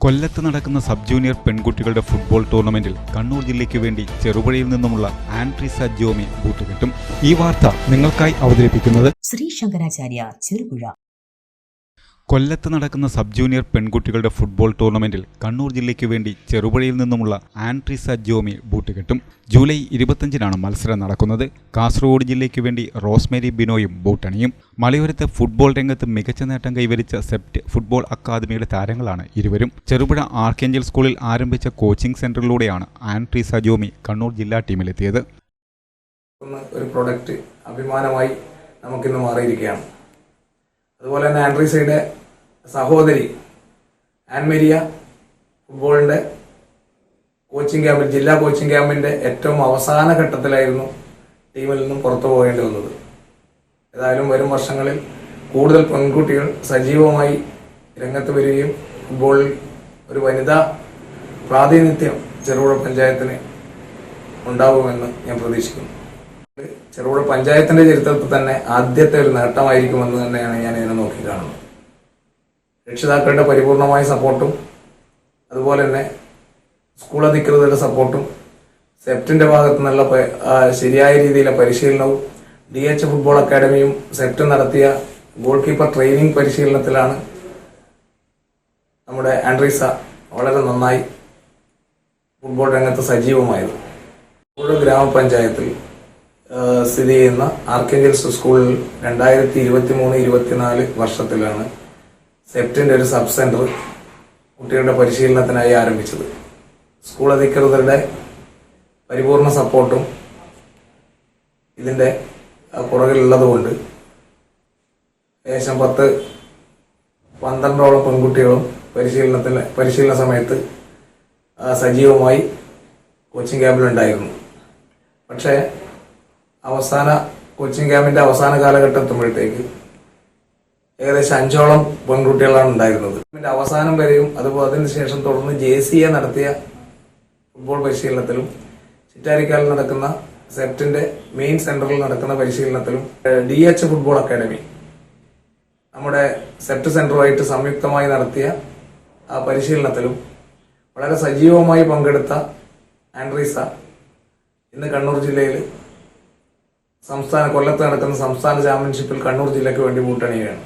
കൊല്ലത്ത് നടക്കുന്ന sub junior പെൺകുട്ടികളുടെ ഫുട്ബോൾ ടൂർണമെന്റിൽ കണ്ണൂർ ജില്ലയ്ക്ക് വേണ്ടി ചെറുപുഴയിൽ നിന്നുമുള്ള ആൻട്രീസ ജോമി ബൂട്ടുകെട്ടും. ഈ വാർത്ത നിങ്ങൾക്കായി അവതരിപ്പിക്കുന്നത് ശ്രീ ശങ്കരാചാര്യ ചെറുപുഴ. കൊല്ലത്ത് നടക്കുന്ന സബ് ജൂനിയർ പെൺകുട്ടികളുടെ ഫുട്ബോൾ ടൂർണമെന്റിൽ കണ്ണൂർ ജില്ലയ്ക്ക് വേണ്ടി ചെറുപുഴയിൽ നിന്നുമുള്ള ആൻട്രീസ ജോമി ബൂട്ടുകെട്ടും ജൂലൈ ഇരുപത്തഞ്ചിനാണ് മത്സരം നടക്കുന്നത്. കാസർഗോഡ് ജില്ലയ്ക്ക് വേണ്ടി റോസ്മേരി ബിനോയും ബൂട്ടണിയും മലയോരത്തെ ഫുട്ബോൾ രംഗത്ത് മികച്ച നേട്ടം കൈവരിച്ച സെപ്റ്റ് ഫുട്ബോൾ അക്കാദമിയുടെ താരങ്ങളാണ് ഇരുവരും. ചെറുപുഴ ആർക്കേഞ്ചൽ സ്കൂളിൽ ആരംഭിച്ച കോച്ചിംഗ് സെന്ററിലൂടെയാണ് ആൻട്രീസ ജോമി കണ്ണൂർ ജില്ലാ ടീമിലെത്തിയത്. ഒരു പ്രൊഡക്റ്റ് അഭിമാനമായി നമുക്കിന്ന് മാറിയിരിക്കുകയാണ്. അതുപോലെ തന്നെ ആൻഡ്രീസയുടെ സഹോദരി ആൻമേരിയ ഫുട്ബോളിന്റെ കോച്ചിങ് ക്യാമ്പിൽ ജില്ലാ കോച്ചിങ് ക്യാമ്പിന്റെ ഏറ്റവും അവസാന ഘട്ടത്തിലായിരുന്നു ടീമിൽ നിന്നും പുറത്തു പോകേണ്ടി വന്നത്. ഏതായാലും വരും വർഷങ്ങളിൽ കൂടുതൽ പെൺകുട്ടികൾ സജീവമായി രംഗത്ത് വരികയും ഫുട്ബോളിൽ ഒരു വനിതാ പ്രാതിനിധ്യം ചെറുപുഴ പഞ്ചായത്തിന് ഉണ്ടാവുമെന്ന് ഞാൻ പ്രതീക്ഷിക്കുന്നു. ചെറുപുഴ പഞ്ചായത്തിന്റെ ചരിത്രത്തിൽ തന്നെ ആദ്യത്തെ ഒരു നേട്ടമായിരിക്കുമെന്ന് തന്നെയാണ് ഞാൻ ഇതിനെ നോക്കിക്കാണുന്നത് രക്ഷിതാക്കളുടെ പരിപൂർണമായ സപ്പോർട്ടും അതുപോലെ തന്നെ സ്കൂൾ അധികൃതരുടെ സപ്പോർട്ടും സെപ്റ്റിന്റെ ഭാഗത്തു നിന്നുള്ള ശരിയായ രീതിയിലെ പരിശീലനവും ഡി എച്ച് ഫുട്ബോൾ അക്കാദമിയും സെപ്റ്റ് നടത്തിയ ഗോൾ കീപ്പർ ട്രെയിനിങ് പരിശീലനത്തിലാണ് നമ്മുടെ ആൻഡ്രീസ വളരെ നന്നായി ഫുട്ബോൾ രംഗത്ത് സജീവമായത്. ഓരോ ഗ്രാമപഞ്ചായത്തിൽ സ്ഥിതി ചെയ്യുന്ന ആർക്കേഞ്ചൽസ് സ്കൂളിൽ രണ്ടായിരത്തി ഇരുപത്തി മൂന്ന് ഇരുപത്തിനാല് വർഷത്തിലാണ് സെപ്റ്റിന്റെ ഒരു സബ് സെന്റർ കുട്ടികളുടെ പരിശീലനത്തിനായി ആരംഭിച്ചത്. സ്കൂൾ അധികൃതരുടെ പരിപൂർണ സപ്പോർട്ടും ഇതിന്റെ ആ, പുറകിലുള്ളതുകൊണ്ട് ഏകദേശം പത്ത് പന്ത്രണ്ടോളം പെൺകുട്ടികളും പരിശീലനത്തിന് പരിശീലന സമയത്ത് സജീവമായി കോച്ചിങ് ക്യാമ്പിലുണ്ടായിരുന്നു പക്ഷേ അവസാന കോച്ചിങ് ക്യാമ്പിന്റെ അവസാന കാലഘട്ടം എത്തുമ്പോഴത്തേക്ക് ഏകദേശം അഞ്ചോളം പെൺകുട്ടികളാണ് ഉണ്ടായിരുന്നത്. ഇതിന്റെ അവസാനം വരെയും അതുപോലെ അതിനുശേഷം തുടർന്ന് ജെ സി എ നടത്തിയ ഫുട്ബോൾ പരിശീലനത്തിലും ചിറ്റാരിക്കാലിൽ നടക്കുന്ന സെപ്റ്റിന്റെ മെയിൻ സെന്ററിൽ നടക്കുന്ന പരിശീലനത്തിലും ഡി എച്ച് ഫുട്ബോൾ അക്കാദമി നമ്മുടെ സെപ്റ്റ് സെന്ററുമായിട്ട് സംയുക്തമായി നടത്തിയ ആ പരിശീലനത്തിലും വളരെ സജീവമായി പങ്കെടുത്ത ആൻഡ്രീസ ഇന്ന് കണ്ണൂർ ജില്ലയിൽ സംസ്ഥാന കൊല്ലത്ത് നടക്കുന്ന സംസ്ഥാന ചാമ്പ്യൻഷിപ്പിൽ കണ്ണൂർ ജില്ലയ്ക്ക് വേണ്ടി കൂട്ടണിയാണ്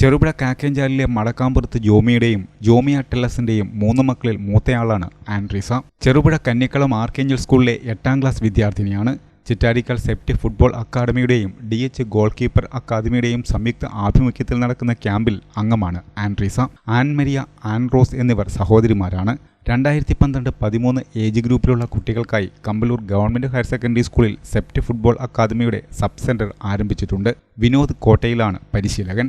ചെറുപുഴ കാക്കേഞ്ചാലിലെ മടക്കാമ്പുറത്ത് ജോമിയുടെയും ജോമി അട്ടല്ലസിന്റെയും മൂന്ന് മക്കളിൽ മൂത്തയാളാണ് ആൻഡ്രീസ. ചെറുപുഴ കന്നിക്കളം ആർക്കേഞ്ചൽ സ്കൂളിലെ എട്ടാം ക്ലാസ് വിദ്യാർത്ഥിനിയാണ്. ചിറ്റാരിക്കൽ സെപ്റ്റി ഫുട്ബോൾ അക്കാദമിയുടെയും ഡി എച്ച് ഗോൾ കീപ്പർ അക്കാദമിയുടെയും സംയുക്ത ആഭിമുഖ്യത്തിൽ നടക്കുന്ന ക്യാമ്പിൽ അംഗമാണ് ആൻഡ്രീസ. ആൻമരിയ ആൻറോസ് എന്നിവർ സഹോദരിമാരാണ്. രണ്ടായിരത്തി പന്ത്രണ്ട് പതിമൂന്ന് ഏജ് ഗ്രൂപ്പിലുള്ള കുട്ടികൾക്കായി കമ്പലൂർ ഗവൺമെന്റ് ഹയർ സെക്കൻഡറി സ്കൂളിൽ സെപ്റ്റ് ഫുട്ബോൾ അക്കാദമിയുടെ സബ് സെന്റർ ആരംഭിച്ചിട്ടുണ്ട്. വിനോദ് കോട്ടയിലാണ് പരിശീലകൻ.